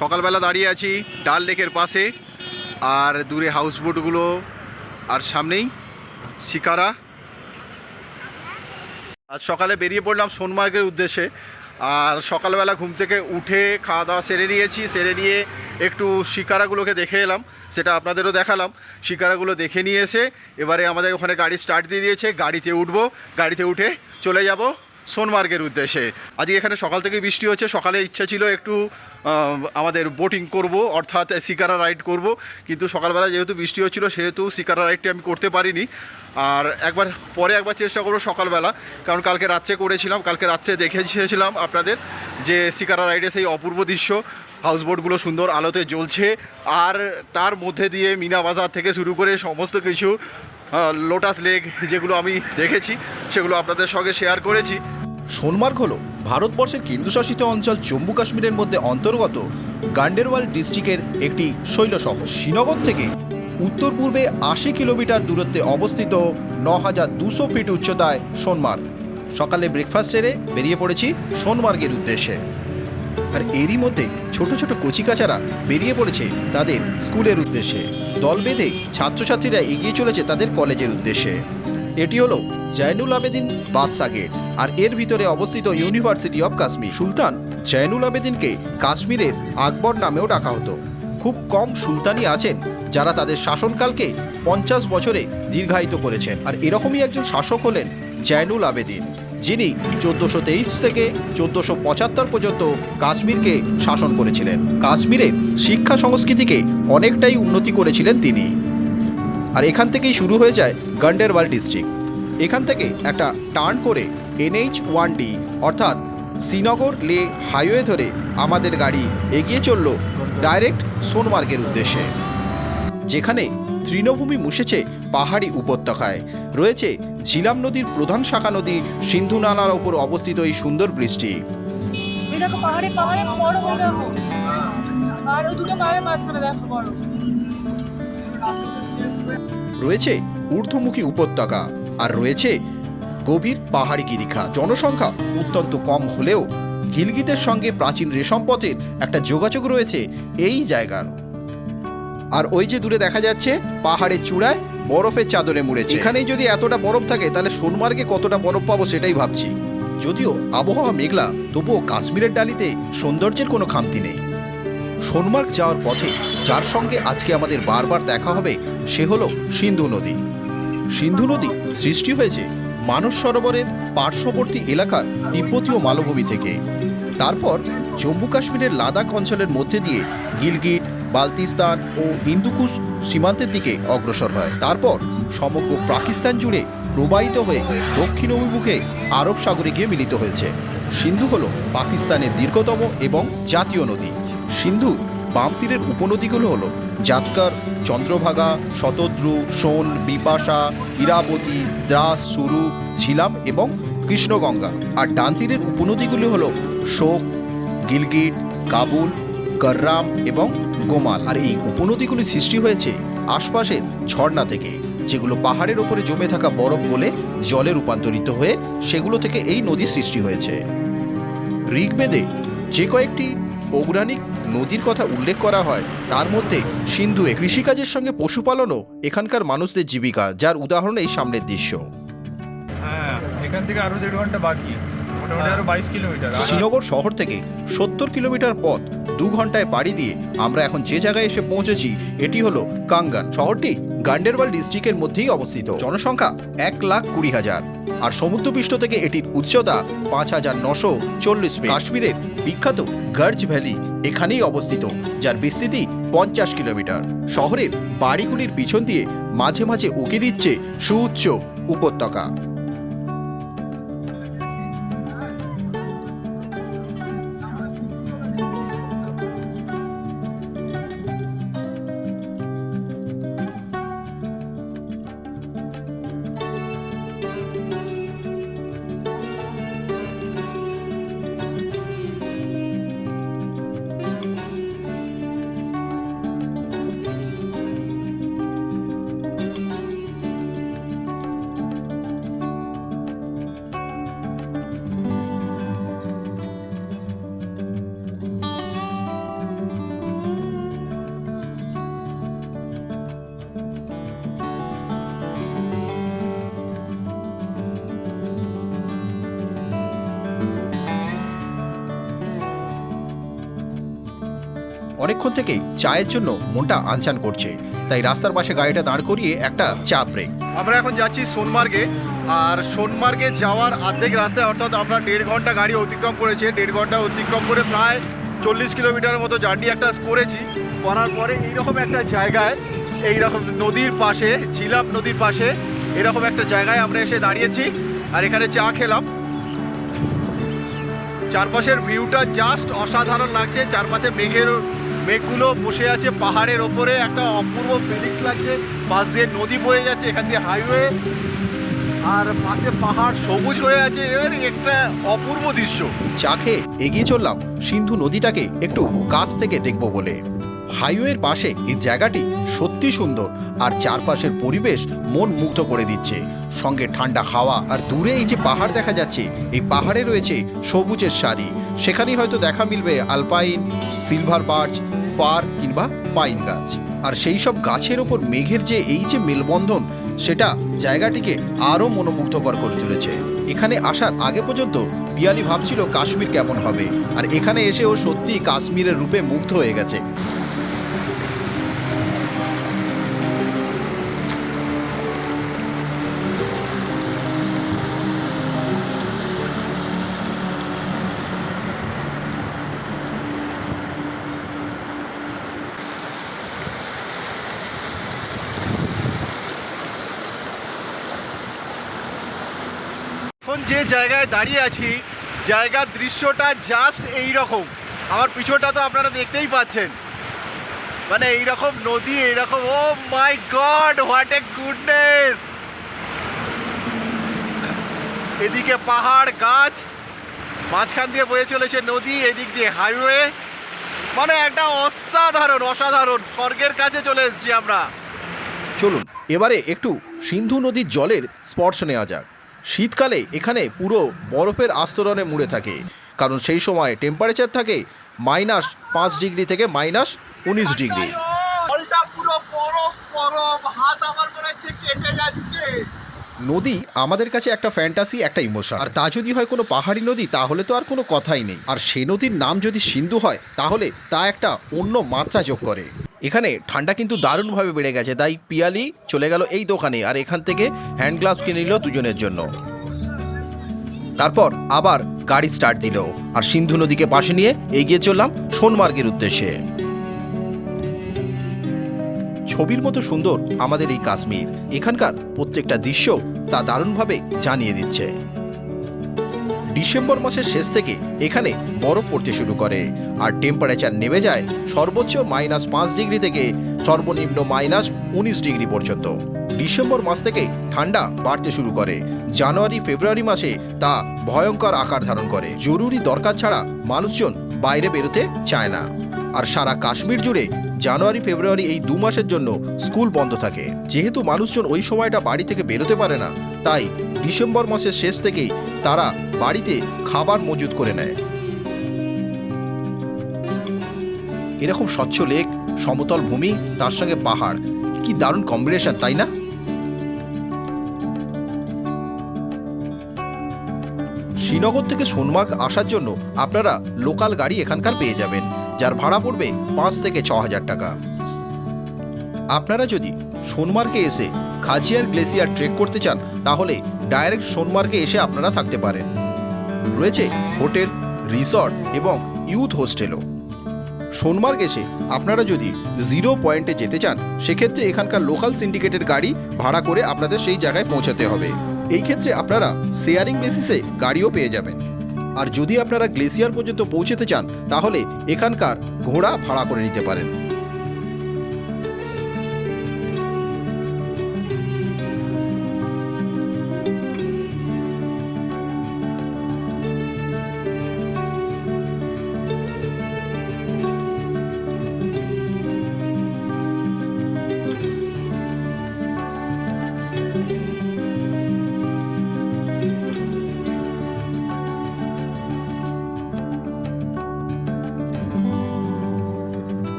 সকালবেলা দাঁড়িয়ে আছি ডাল লেকের পাশে, আর দূরে হাউসবোটগুলো আর সামনেই শিকারা। আজ সকালে বেরিয়ে পড়লাম সোনমার্গের উদ্দেশ্যে, আর সকালবেলা ঘুম থেকে উঠে খাওয়া দাওয়া সেরে নিয়েছি, সেরে নিয়ে একটু শিকারাগুলোকে দেখে এলাম, সেটা আপনাদেরও দেখালাম। শিকারাগুলো দেখে নিয়ে এসে এবারে আমাদের ওখানে গাড়ি স্টার্ট দিয়ে দিয়েছে, গাড়িতে উঠবো, গাড়িতে উঠে চলে যাব। সোনমার্গের উদ্দেশ্যে। আজকে এখানে সকাল থেকে বৃষ্টি হচ্ছে। সকালে ইচ্ছা ছিল একটু আমাদের বোটিং করব, অর্থাৎ শিকারা রাইড করব। কিন্তু সকালবেলা যেহেতু বৃষ্টি হচ্ছিল, সেহেতু শিকারা রাইডটি আমি করতে পারিনি। আর একবার, পরে একবার চেষ্টা করব সকালবেলা। কারণ কালকে রাত্রে করেছিলাম, কালকে রাত্রে দেখেছিলাম আপনাদের যে শিকারা রাইডে সেই অপূর্ব দৃশ্য। হাউসবোটগুলো সুন্দর আলোতে জ্বলছে। আর তার মধ্যে দিয়ে মিনা বাজার থেকে শুরু করে সমস্ত কিছু লোটাস লেক যেগুলো আমি দেখেছি, সেগুলো আপনাদের সঙ্গে শেয়ার করেছি। সোনমার্গ হল ভারতবর্ষের কেন্দ্রশাসিত অঞ্চল জম্মু কাশ্মীরের মধ্যে অন্তর্গত গান্ডেরওয়াল ডিস্ট্রিক্টের একটি শৈল শহর শ্রীনগর থেকে উত্তর পূর্বে আশি কিলোমিটার দূরত্বে অবস্থিত ন হাজার দুশো ফিট উচ্চতায় সোনমার্গ। সকালে ব্রেকফাস্ট সেরে বেরিয়ে পড়েছি সোনমার্গের উদ্দেশ্যে। আর এরই মধ্যে ছোট ছোট কচিকাচারা বেরিয়ে পড়েছে তাদের স্কুলের উদ্দেশ্যে। দল বেঁধে ছাত্রছাত্রীরা এগিয়ে চলেছে তাদের কলেজের উদ্দেশ্যে। এটি হলো জয়নুল আবেদিন বাদশা গেট, আর এর ভিতরে অবস্থিত ইউনিভার্সিটি অফ কাশ্মীর। সুলতান জয়নুল আবেদিনকে কাশ্মীরের আকবর নামেও ডাকা হতো। খুব কম সুলতানি আছেন যারা তাদের শাসনকালকে পঞ্চাশ বছরে দীর্ঘায়িত করেছেন। আর এরকমই একজন শাসক হলেন জয়নুল আবেদিন, যিনি চোদ্দোশো তেইশ থেকে চোদ্দোশো পঁচাত্তর পর্যন্ত কাশ্মীরকে শাসন করেছিলেন। কাশ্মীরে শিক্ষা সংস্কৃতিকে অনেকটাই উন্নতি করেছিলেন তিনি। আর এখান থেকেই শুরু হয়ে যায় গন্ডেরওয়াল ডিস্ট্রিক্ট। এখান থেকে একটা টার্ন করে এনএইচ ওয়ান ডি, অর্থাৎ শ্রীনগর লে হাইওয়ে ধরে আমাদের গাড়ি এগিয়ে চলল ডাইরেক্ট সোনমার্গের উদ্দেশ্যে, যেখানে তৃণভূমি মুশেছে পাহাড়ি উপত্যকায়। রয়েছে ঝিলাম নদীর প্রধান শাখা নদী, সিন্ধু নালার ওপর অবস্থিত এই সুন্দর বৃষ্টি। পাহাড়ে পাহাড়ে বড় হয়ে আর দুটো পাহাড়ের মাঝখানে দেখো বড়। রয়েছে ঊর্ধ্বমুখী উপত্যকা আর রয়েছে গভীর পাহাড়ি গিরিখা। জনসংখ্যা অত্যন্ত কম হলেও গিলগিতের সঙ্গে প্রাচীন রেশম পথের একটা যোগাযোগ রয়েছে এই জায়গার। আর ওই যে দূরে দেখা যাচ্ছে পাহাড়ের চূড়ায় বরফের চাদরে মুড়েছে। এখানেই যদি এতটা বরফ থাকে তাহলে সোনমার্গে কতটা বরফ পাবো সেটাই ভাবছি। যদিও আবহাওয়া মেঘলা তবুও কাশ্মীরের ডালিতে সৌন্দর্যের কোনো খামতি নেই। সোনমার্গ যাওয়ার পথে যার সঙ্গে আজকে আমাদের বারবার দেখা হবে সে হলো সিন্ধু নদী। সিন্ধু নদী সৃষ্টি হয়েছে মানস সরোবরের পার্শ্ববর্তী এলাকার তিব্বতীয় মালভূমি থেকে। তারপর জম্মু কাশ্মীরের লাদাখ অঞ্চলের মধ্যে দিয়ে গিলগিট, বালতিস্তান ও হিন্দুকুশ সীমান্তের দিকে অগ্রসর হয়। তারপর সমগ্র পাকিস্তান জুড়ে প্রবাহিত হয়ে দক্ষিণ অভিমুখে আরব সাগরে গিয়ে মিলিত হয়েছে। সিন্ধু হল পাকিস্তানের দীর্ঘতম এবং জাতীয় নদী। সিন্ধু বাম তীরের উপনদীগুলো হলো জাস্কর, চন্দ্রভাগা, শতদ্রু সোন বিপাশা, ইরাবতী, দ্রাস, সুরু, ঝিলাম এবং কৃষ্ণগঙ্গা। আর ডান তীরের উপনদীগুলি হলো শোক, গিলগিট, কাবুল, গররাম এবং গোমাল। আর এই উপনদীগুলি সৃষ্টি হয়েছে আশপাশের ঝর্ণা থেকে, যেগুলো পাহাড়ের ওপরে জমে থাকা বরফ গলে জলে রূপান্তরিত হয়ে সেগুলো থেকে এই নদী সৃষ্টি হয়েছে। ঋগ্বেদে যে কয়েকটি পৌরাণিক নদীর কথা উল্লেখ করা হয় তার মধ্যে সিন্ধুয়ে। কৃষিকাজের সঙ্গে পশুপালনও এখানকার মানুষদের জীবিকা যার উদাহরণ এই সামনের দৃশ্য হ্যাঁ এখান থেকে আরও দেড় ঘণ্টা বাকি শ্রীনগর শহর থেকে সত্তর কিলোমিটার পথ দু ঘন্টায় পাড়ি দিয়ে আমরা এখন যে জায়গায় এসে পৌঁছেছি এটি হলো কাঙ্গান শহরটি গান্ডেরবাল ডিস্ট্রিক্টের মধ্যেই অবস্থিত। জনসংখ্যা এক লাখ কুড়ি হাজার। আর সমুদ্রপৃষ্ঠ থেকে এটির উচ্চতা পাঁচ হাজার নশো চল্লিশ। কাশ্মীরের বিখ্যাত গার্জ ভ্যালি এখানেই অবস্থিত, যার বিস্তৃতি পঞ্চাশ কিলোমিটার। শহরের বাড়িগুলির পিছন দিয়ে মাঝে মাঝে উঁকি দিচ্ছে সুউচ্চ উপত্যকা। অনেকক্ষণ থেকেই চায়ের জন্য মনটা আনচান করছে। তাই রাস্তার পাশে গাড়িটা দাঁড় করিয়ে একটা চা ব্রেক আমরা এখন যাচ্ছি সোনমার্গে, আর সোনমার্গে যাওয়ার অর্ধেক রাস্তায়, অর্থাৎ আমরা দেড় ঘণ্টা গাড়ি অতিক্রম করেছে। দেড় ঘণ্টা অতিক্রম করে প্রায় চল্লিশ কিলোমিটারের মতো জার্নি একটা করেছি। করার পরে এইরকম একটা জায়গায়, এইরকম নদীর পাশে, ঝিলাপ নদীর পাশে, এরকম একটা জায়গায় আমরা এসে দাঁড়িয়েছি, আর এখানে চা খেলাম। চারপাশের ভিউটা জাস্ট অসাধারণ লাগছে। চারপাশে মেঘের মেঘগুলো বসে আছে পাহাড়ের ওপরে, একটা অপূর্ব ফিলিংস লাগছে, পাশ দিয়ে নদী বয়ে যাচ্ছে, এখান দিয়ে হাইওয়ে আর পাশে পাহাড় সবুজ হয়ে আছে, এবার একটা অপূর্ব দৃশ্য। চা খেয়ে এগিয়ে চললাম সিন্ধু নদীটাকে একটু কাছ থেকে দেখব বলে। হাইওয়ের পাশে এই জায়গাটি সত্যি সুন্দর, আর চারপাশের পরিবেশ মন মুগ্ধ করে দিচ্ছে। সঙ্গে ঠান্ডা হাওয়া, আর দূরে এই যে পাহাড় দেখা যাচ্ছে, এই পাহাড়ে রয়েছে সবুজের সারি। সেখানেই হয়তো দেখা মিলবে আলপাইন, সিলভার বার্চ ফার কিংবা পাইন গাছ। আর সেই সব গাছের ওপর মেঘের যে এই যে মেলবন্ধন, সেটা জায়গাটিকে আরও মনোমুগ্ধকর করে তুলেছে। এখানে আসার আগে পর্যন্ত পিয়ালি ভাবছিল কাশ্মীর কেমন হবে, আর এখানে এসে ও সত্যি কাশ্মীরের রূপে মুগ্ধ হয়ে গেছে। যে জায়গায় দাঁড়িয়ে আছি, জায়গার দৃশ্যটা জাস্ট এই রকম আমার পিছনটা তো আপনারা দেখতেই পাচ্ছেন। মানে এইরকম নদী, এইরকম ও my god what a goodness এদিকে পাহাড়, গাছ, মাঝখান দিয়ে বয়ে চলেছে নদী, এদিক দিয়ে হাইওয়ে মানে একটা অসাধারণ অসাধারণ, স্বর্গের কাছে চলে এসেছি আমরা। চলুন, এবারে একটু সিন্ধু নদীর জলের স্পর্শ নেওয়া যাক। শীতকালে এখানে পুরো বরফের আস্তরণে মুড়ে থাকে। কারণ সেই সময় টেম্পারেচার থাকে মাইনাস পাঁচ ডিগ্রি থেকে মাইনাস উনিশ ডিগ্রি নদী আমাদের কাছে একটা ফ্যান্টাসি একটা ইমোশন আর তা যদি হয় কোনো পাহাড়ি নদী তাহলে তো আর কোনো কথাই নেই। আর সে নদীর নাম যদি সিন্ধু হয় তাহলে তা একটা অন্য মাত্রা যোগ করে। এখানে ঠান্ডা কিন্তু দারুণভাবে বেড়ে গেছে, তাই পিয়ালি চলে গেল এই দোকানে আর এখান থেকে হ্যান্ড গ্লাভস কিনে নিল দুজনের জন্য। তারপর আবার গাড়ি স্টার্ট দিল আর সিন্ধু নদীকে পাশে নিয়ে এগিয়ে চললাম সোনমার্গের উদ্দেশ্যে। ছবির মতো সুন্দর আমাদের এই কাশ্মীর, এখানকার প্রত্যেকটা দৃশ্য তা দারুণভাবে জানিয়ে দিচ্ছে। ডিসেম্বর মাসের শেষ থেকে এখানে বরফ পড়তে শুরু করে। আর টেম্পারেচার নেমে যায় সর্বোচ্চ মাইনাস পাঁচ ডিগ্রি থেকে সর্বনিম্ন মাইনাস উনিশ ডিগ্রি পর্যন্ত। ডিসেম্বর মাস থেকে ঠান্ডা বাড়তে শুরু করে। জানুয়ারি, ফেব্রুয়ারি মাসে তা ভয়ঙ্কর আকার ধারণ করে। জরুরি দরকার ছাড়া মানুষজন বাইরে বেরোতে চায় না। আর সারা কাশ্মীর জুড়ে জানুয়ারি, ফেব্রুয়ারি এই দু মাসের জন্য স্কুল বন্ধ থাকে। যেহেতু মানুষজন ওই সময়টা বাড়ি থেকে বেরোতে পারে না, তাই ডিসেম্বর মাসের শেষ থেকেই তারা বাড়িতে খাবার মজুত করে নেয়। এরকম স্বচ্ছ লেক, সমতল ভূমি, তার সঙ্গে পাহাড়, কি দারুণ কম্বিনেশন তাই না? শ্রীনগর থেকে সোনমার্গ আসার জন্য আপনারা লোকাল গাড়ি এখানকার পেয়ে যাবেন, যার ভাড়া পড়বে পাঁচ থেকে ছ হাজার টাকা। আপনারা যদি সোনমার্গে এসে খাজিয়ার গ্লেসিয়ার ট্রেক করতে চান, তাহলে ডাইরেক্ট সোনমার্গে এসে আপনারা থাকতে পারেন। রয়েছে হোটেল, রিসর্ট এবং ইউথ হোস্টেলও। সোনমার্গ এসে আপনারা যদি জিরো পয়েন্টে যেতে চান, সেক্ষেত্রে এখানকার লোকাল সিন্ডিকেটের গাড়ি ভাড়া করে আপনাদের সেই জায়গায় পৌঁছাতে হবে। এই ক্ষেত্রে আপনারা শেয়ারিং বেসিসে গাড়িও পেয়ে যাবেন। আর যদি আপনারা গ্লেসিয়ার পর্যন্ত পৌঁছতে চান, তাহলে এখানকার ঘোড়া ভাড়া করে নিতে পারেন।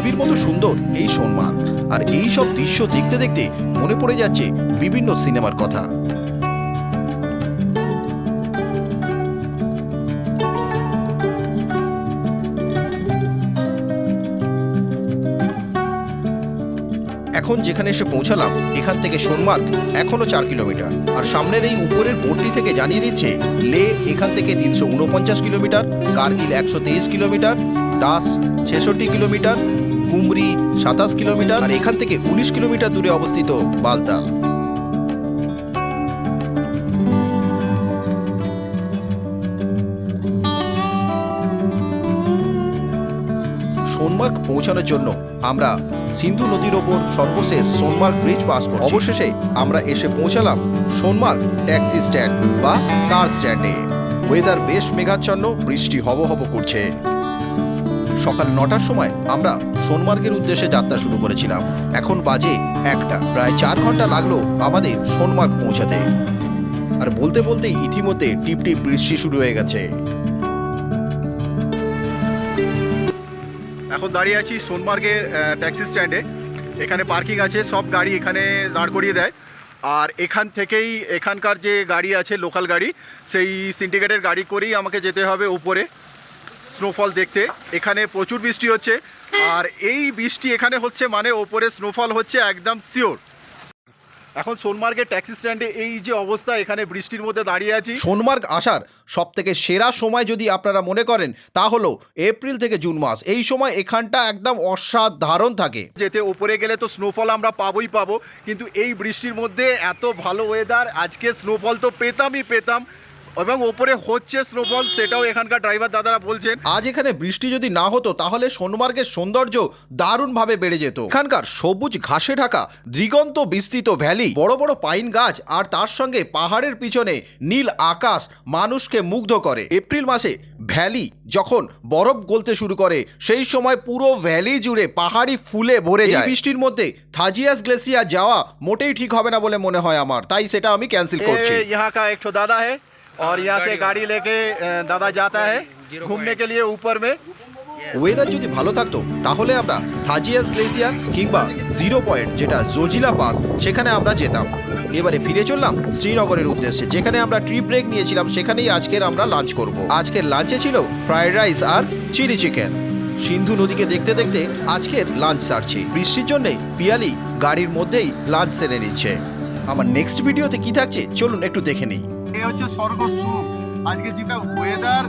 ছবির মতো সুন্দর এই সোনমার্গ আর এই সব দৃশ্য দেখতে দেখতে মনে পড়ে যাচ্ছে বিভিন্ন সিনেমার কথা। এখন যেখানে এসে পৌঁছালাম, এখান থেকে সোনমার্গ এখনও চার কিলোমিটার। আর সামনের এই উপরের বোর্ডটি থেকে জানিয়ে দিচ্ছে, লে এখান থেকে তিনশো উনপঞ্চাশ কিলোমিটার, কার্গিল একশো তেইশ কিলোমিটার, দাস ছেষট্টি কিলোমিটার কুমরি সাতাশ কিলোমিটার আর এখান থেকে উনিশ কিলোমিটার দূরে অবস্থিত বালতাল। সোনমার্গ পৌঁছানোর জন্য আমরা সিন্ধু নদীর ওপর সর্বশেষ সোনমার্গ ব্রিজ পাস করছি। অবশেষে আমরা এসে পৌঁছালাম সোনমার্গ ট্যাক্সি স্ট্যান্ড বা কার স্ট্যান্ডে ওয়েদার বেশ মেঘাচ্ছন্ন, বৃষ্টি হব হব করছে। সকাল নটার সময় আমরা সোনমার্গের উদ্দেশ্যে যাত্রা শুরু করেছিলাম। এখন বাজে একটা। প্রায় চার ঘণ্টা লাগল আমাদের সোনমার্গ পৌঁছাতে। আর বলতে বলতেই ইতিমধ্যে টিপ টিপ বৃষ্টি শুরু হয়ে গেছে। এখন দাঁড়িয়ে আছি সোনমার্গের ট্যাক্সি স্ট্যান্ডে। এখানে পার্কিং আছে, সব গাড়ি এখানে দাঁড় করিয়ে দেয়। আর এখান থেকেই এখানকার যে গাড়ি আছে, লোকাল গাড়ি, সেই সিন্ডিকেটের গাড়ি করেই আমাকে যেতে হবে উপরে। স্নোফল দেখতে। এখানে প্রচুর বৃষ্টি হচ্ছে। আর এই বৃষ্টি এখানে হচ্ছে মানে ওপরে স্নোফল হচ্ছে একদম শিওর এখন সোনমার্গের ট্যাক্সি স্ট্যান্ডে এই যে অবস্থা এখানে বৃষ্টির মধ্যে দাঁড়িয়ে আছি। সোনমার্গ আসার সব থেকে সেরা সময় যদি আপনারা মনে করেন তা হলো এপ্রিল থেকে জুন মাস। এই সময় এখানটা একদম অসাধারণ থাকে। যেতে ওপরে গেলে তো স্নোফল আমরা পাবোই পাবো। কিন্তু এই বৃষ্টির মধ্যে এত ভালো ওয়েদার আজকে স্নোফল তো পেতামই পেতাম। এবং ওপরে হচ্ছে স্নোফল সেটাও এখানকার ড্রাইভার দাদারা বলছেন আজ এখানে বৃষ্টি যদি না হতো তাহলে সোনমার্গের সৌন্দর্য দারুণভাবে বেড়ে যেত এখানকার সবুজ ঘাসে ঢাকা দিগন্ত বিস্তৃত ভ্যালি বড় বড় পাইন গাছ আর তার সঙ্গে পাহাড়ের পিছনে নীল আকাশ মানুষকে মুগ্ধ করে এপ্রিল মাসে ভ্যালি যখন বরফ গলতে শুরু করে সেই সময় পুরো ভ্যালি জুড়ে পাহাড়ি ফুলে ভরে যায় এই বৃষ্টির মধ্যে থাজিয়াস গ্লেসিয়ার যাওয়া মোটেই ঠিক হবে না বলে মনে হয় আমার তাই সেটা আমি ক্যান্সেল করছি ये यहाँ का एक ठो दादा है और यहाँ से गाड़ी लेके अ, दादा जाता है घूमने के लिए ऊपर में ওয়েদার যদি ভালো থাকতো তাহলে আমরা থাজিয়াস গ্লেসিয়ার কিংবা জিরো পয়েন্ট যেটা জজিলা পাস সেখানে আমরা যেতাম এবারে ফিরে চললাম শ্রীনগরের উদ্দেশ্যে যেখানে আমরা ট্রি ব্রেক নিয়েছিলাম সেখানেই আজকের আমরা লাঞ্চ করব আজকের লাঞ্চে ছিল ফ্রাইড রাইস আর চিলি চিকেন সিন্ধু নদীকে দেখতে দেখতে আজকের লাঞ্চ সারছি বৃষ্টির জন্যে পিয়ালি গাড়ির মধ্যেই লাঞ্চ সেরে নিচ্ছে আমার নেক্সট ভিডিওতে কি থাকছে চলুন একটু দেখে নিই এ হচ্ছে স্বর্গ সুখ আজকে যেটা ওয়েদার